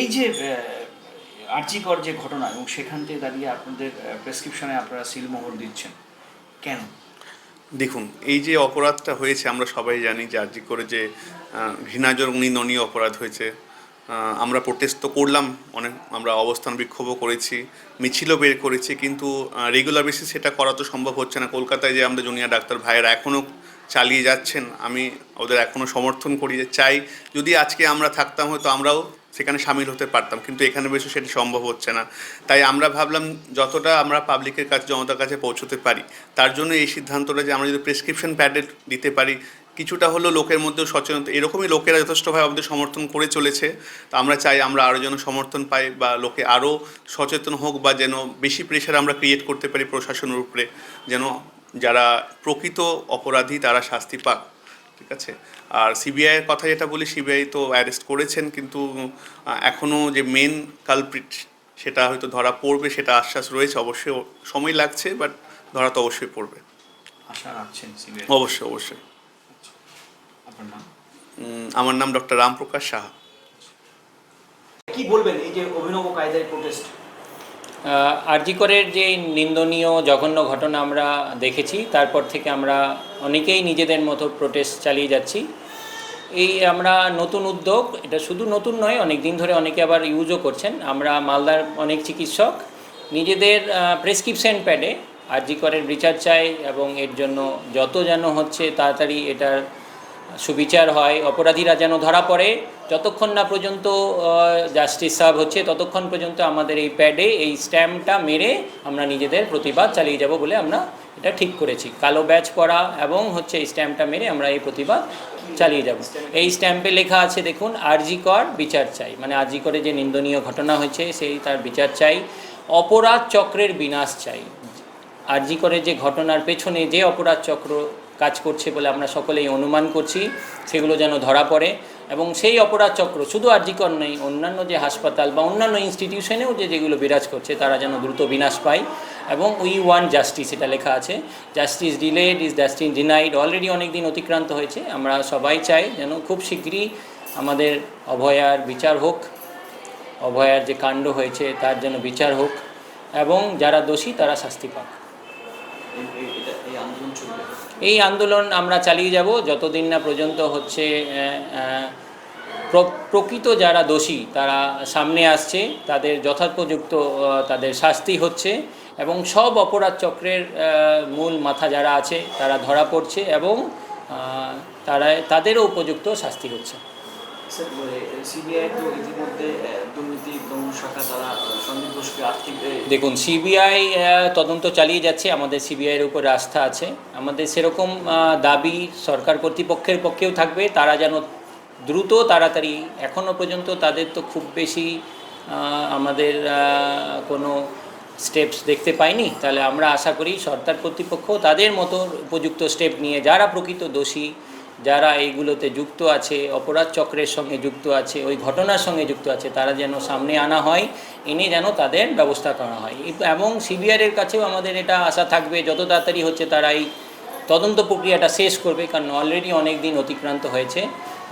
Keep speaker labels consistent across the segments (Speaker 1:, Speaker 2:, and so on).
Speaker 1: এই যে আর্জিকর যে ঘটনা এবং সেখান থেকে দাঁড়িয়ে আপনাদের প্রেসক্রিপশনে আপনারা সিলমোহর দিচ্ছেন কেন?
Speaker 2: দেখুন এই যে অপরাধটা হয়েছে আমরা সবাই জানি যে আর্জি করে যে নিন্দনীয় অপরাধ হয়েছে। আমরা প্রোটেস্ট তো করলাম অনেক আমরা অবস্থান বিক্ষোভও করেছি মিছিলও বের করেছি কিন্তু রেগুলার বেসিস সেটা করা তো সম্ভব হচ্ছে না। কলকাতায় যে আমাদের জুনিয়র ডাক্তার ভাইয়েরা এখনও চালিয়ে যাচ্ছেন, আমি ওদের এখনও সমর্থন করি যে চাই। যদি আজকে আমরা থাকতাম হয়তো আমরাও সেখানে সামিল হতে পারতাম, কিন্তু এখানে বেশি সেটা সম্ভব হচ্ছে না। তাই আমরা ভাবলাম যতটা আমরা পাবলিকের কাছে, জনতার কাছে পৌঁছতে পারি, তার জন্য এই সিদ্ধান্তটা যে আমরা যদি প্রেসক্রিপশন প্যাডেড দিতে পারি, কিছুটা হলেও লোকের মধ্যেও সচেতনতা, এরকমই লোকেরা যথেষ্টভাবে আমাদের সমর্থন করে চলেছে। তো আমরা চাই আমরা আরও যেন সমর্থন পাই বা লোকে আরও সচেতন হোক বা যেন বেশি প্রেশার আমরা ক্রিয়েট করতে পারি প্রশাসনের উপরে, যেন যারা প্রকৃত অপরাধী তারা শাস্তি পাক ঠিক আছে? আর সিবিআইয়ের কথা যেটা বলি সিবিআই তো অ্যারেস্ট করেছেন কিন্তু এখনও যে মেন কালপ্রিট সেটা হয়তো ধরা পড়বে সেটা আশ্বাস রয়েছে। অবশ্যই সময় লাগছে বাট ধরা তো অবশ্যই পড়বে।
Speaker 1: আশা রাখছেন সিবিআই
Speaker 2: অবশ্যই অবশ্যই।
Speaker 1: আপনার নাম?
Speaker 2: আমার নাম ডক্টর রামপ্রকাশ সাহা।
Speaker 1: কি বলবেন এই যে অভিনব কায়দায় প্রোটেস্ট
Speaker 3: আরজিকরের যে নিন্দনীয় জঘন্য ঘটনা আমরা দেখেছি, তারপর থেকে আমরা অনেকেই নিজেদের মতো প্রোটেস্ট চালিয়ে যাচ্ছি। এই আমরা নতুন উদ্যোগ, এটা শুধু নতুন নয় অনেক দিন ধরে অনেকে আবার ইউজও করছেন। আমরা মালদার অনেক চিকিৎসক, নিজেদের প্রেসক্রিপশন প্যাডে আরজিকরের রিচার্জ চাই এবং এর জন্য যত যেন হচ্ছে তাড়াতাড়ি এটার সুবিচার হয়, অপরাধীরা যেন ধরা পড়ে, যতক্ষণ না পর্যন্ত জাস্টিস সার্ভ হচ্ছে, ততক্ষণ পর্যন্ত আমাদের এই প্যাডে এই স্ট্যাম্পটা মেরে আমরা নিজেদের প্রতিবাদ চালিয়ে যাব বলে আমরা এটা ঠিক করেছি। কালো ব্যাচ পরা এবং হচ্ছে এই স্ট্যাম্পটা মেরে আমরা এই প্রতিবাদ চালিয়ে যাব। এই স্ট্যাম্পে লেখা আছে, দেখুন, আরজি কর বিচার চাই। মানে আরজি করে যে নিন্দনীয় ঘটনা হয়েছে, সেই তার বিচার চাই। অপরাধ চক্রের বিনাশ চাই। আরজি করে যে ঘটনার পেছনে যে অপরাধ চক্র কাজ করছে বলে আমরা সকলেই অনুমান করছি, সেগুলো যেন ধরা পড়ে। এবং সেই অপরাধ চক্র শুধু আরজিকর নয়, অন্যান্য যে হাসপাতাল বা অন্যান্য ইনস্টিটিউশনেও যে যেগুলো বিরাজ করছে, তারা যেন দ্রুত বিনাশ পায়। এবং উই ওয়ান জাস্টিস এটা লেখা আছে। Justice delayed, is justice denied, already অনেক দিন অতিক্রান্ত হয়েছে। আমরা সবাই চাই যেন খুব শীঘ্রই আমাদের অভয়ার বিচার হোক, অভয়ার যে কাণ্ড হয়েছে তার যেন বিচার হোক। এবং যারা দোষী তারা শাস্তি পাক।
Speaker 1: এই আন্দোলন
Speaker 3: আমরা চালিয়ে যাব যতদিন না পর্যন্ত হচ্ছে প্রকৃত যারা দোষী তারা সামনে আসছে, তাদের যথাপযুক্ত তাদের শাস্তি হচ্ছে এবং সব অপরাধ চক্রের মূল মাথা যারা আছে তারা ধরা পড়ছে এবং তারা তাদেরও উপযুক্ত শাস্তি হচ্ছে। দেখুন সিবিআই তদন্ত চালিয়ে যাচ্ছে, আমাদের সিবিআইয়ের উপর আস্থা আছে। আমাদের সেরকম দাবি সরকার কর্তৃপক্ষের পক্ষেও থাকবে। তারা যেন দ্রুত তাড়াতাড়ি এখনও পর্যন্ত তাদের তো খুব বেশি আমাদের কোনো স্টেপস দেখতে পাইনি। তাহলে আমরা আশা করি সরকার কর্তৃপক্ষ তাদের মতো উপযুক্ত স্টেপ নিয়ে, যারা প্রকৃত দোষী যারা এইগুলোতে যুক্ত আছে, অপরাধ চক্রের সঙ্গে যুক্ত আছে, ওই ঘটনার সঙ্গে যুক্ত আছে, তারা যেন সামনে আনা হয়, এনে যেন তাদের ব্যবস্থা করা হয়। এবং সিবিআইয়ের কাছেও আমাদের এটা আশা থাকবে, যত তাড়াতাড়ি হচ্ছে তারা এই তদন্ত প্রক্রিয়াটা শেষ করবে, কারণ অলরেডি অনেক দিন অতিক্রান্ত হয়েছে।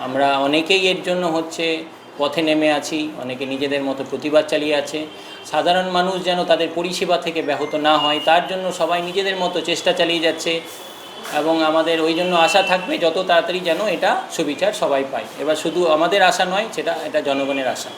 Speaker 3: আমরা অনেকেই এর জন্য হচ্ছে পথে নেমে আছি, অনেকে নিজেদের মতো প্রতিবাদ চালিয়ে আছে। সাধারণ মানুষ যেন তাদের পরিষেবা থেকে ব্যাহত না হয়, তার জন্য সবাই নিজেদের মতো চেষ্টা চালিয়ে যাচ্ছে। এবং আমাদের ওই জন্য আশা থাকবে যত তাড়াতাড়ি যেন এটা সুবিচার সবাই পায়। এবার শুধু আমাদের আশা নয়, সেটা, এটা জনগণের আশা।